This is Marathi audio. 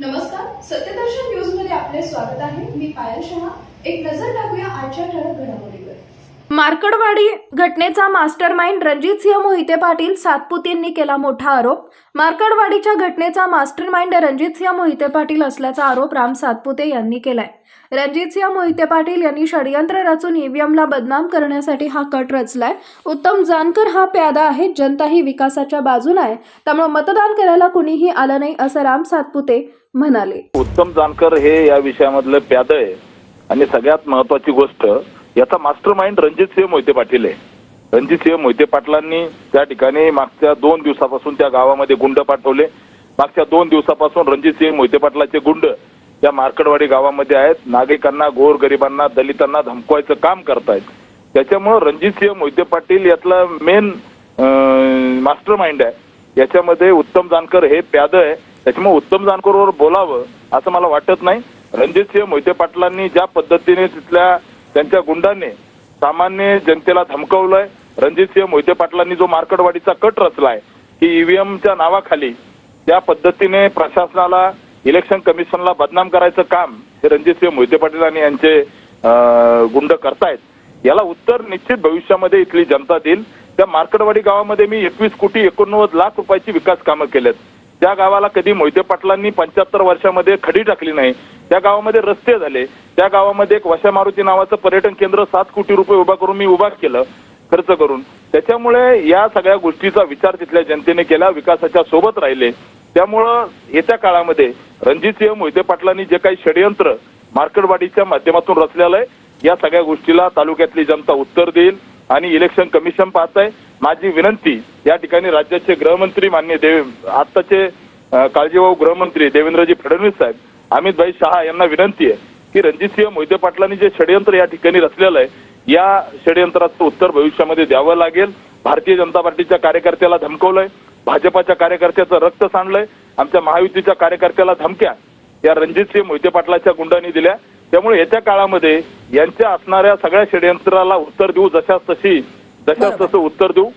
नमस्कार सत्यदर्शन न्यूजमध्ये आपले स्वागत आहे. मी पायल शहा. एक नजर टाकूया आजच्या ठळक घडामोडीवर. मार्कडवाडी घटनेचा मास्टरमाइंड रणजितसिंह मोहिते पाटील सातपुतींनी केला मोठा आरोप. मार्कडवाडीच्या घटनेचा मास्टरमाइंड रणजितसिंह मोहिते पाटील असल्याचा आरोप राम सातपुते यांनी केलाय. रणजित सिंह मोहिते पाटील यांनी षडयंत्र रचून ईव्हीएमला बदनाम करण्यासाठी हा कट रचलाय. उत्तम जानकर हा प्यादा आहे जनता ही विकासाच्या बाजूला आहे. त्यामुळे मतदान करायला कुणीही आलं नाही असं राम सातपुते म्हणाले. उत्तम जानकर हे या विषयामधलं प्याद आहे. आणि सगळ्यात महत्वाची गोष्ट याचा मास्टर माइंड रणजितसिंह मोहिते पाटील आहे. रणजित सिंह मोहिते पाटलांनी त्या ठिकाणी मागच्या दोन दिवसापासून त्या गावामध्ये गुंड पाठवले. मागच्या दोन दिवसापासून रणजित सिंह मोहिते पाटलाचे गुंड या मार्कडवाडी गावामध्ये आहेत. नागरिकांना गोर गरिबांना दलितांना धमकवायचं काम करतायत. त्याच्यामुळं रणजितसिंह मोहिते पाटील यातला मेन मास्टर माइंड आहे. याच्यामध्ये उत्तम जानकर हे प्याद आहे. त्याच्यामुळे उत्तम जानकरवर बोलावं असं मला वाटत नाही. रणजितसिंह मोहिते पाटलांनी ज्या पद्धतीने तिथल्या त्यांच्या गुंडांनी सामान्य जनतेला धमकवलंय रणजितसिंह मोहिते पाटलांनी जो मार्कडवाडीचा कट रचलाय की ईव्हीएमच्या नावाखाली त्या पद्धतीने प्रशासनाला इलेक्शन कमिशनला बदनाम करायचं काम हे रणजितसिंह मोहिते पाटील आणि यांचे गुंड करतायत. याला उत्तर निश्चित भविष्यामध्ये इथली जनता देईल. त्या मार्कडवाडी गावामध्ये मी एकवीस कोटी एकोणनव्वद लाख रुपयाची विकास कामं केल्यात त्या गावाला कधी मोहिते पाटलांनी पंच्याहत्तर वर्षामध्ये खडी टाकली नाही. त्या गावामध्ये रस्ते झाले. त्या गावामध्ये एक वशा मारुती नावाचं पर्यटन केंद्र सात कोटी रुपये उभा करून मी उभा केलं खर्च करून. त्याच्यामुळे या सगळ्या गोष्टीचा विचार तिथल्या जनतेने केला विकासाच्या सोबत राहिले. त्यामुळं येत्या काळामध्ये रणजितसिंह मोहिते पाटलांनी जे काही षडयंत्र मार्केटवाडीच्या माध्यमातून रचलेलं आहे या सगळ्या गोष्टीला तालुक्यातली जनता उत्तर देईल. आणि इलेक्शन कमिशन पाहत आहे माझी विनंती या ठिकाणी राज्याचे गृहमंत्री मान्य देव आत्ताचे काळजीभाऊ गृहमंत्री देवेंद्रजी फडणवीस साहेब अमितभाई शहा यांना विनंती आहे की रणजितसिंह मोहिते पाटलांनी जे षडयंत्र या ठिकाणी रचलेलं आहे या षडयंत्राचं उत्तर भविष्यामध्ये द्यावं लागेल. भारतीय जनता पार्टीच्या कार्यकर्त्याला धमकवलंय भाजपाच्या कार्यकर्त्याचं रक्त सांडलंय आमच्या महायुतीच्या कार्यकर्त्याला धमक्या या रणजितसिंह मोहिते पाटलाच्या गुंडांनी दिल्या. त्यामुळे येत्या काळामध्ये यांच्या असणाऱ्या सगळ्या षडयंत्राला उत्तर देऊ जशास तशी जशास तसं उत्तर देऊ.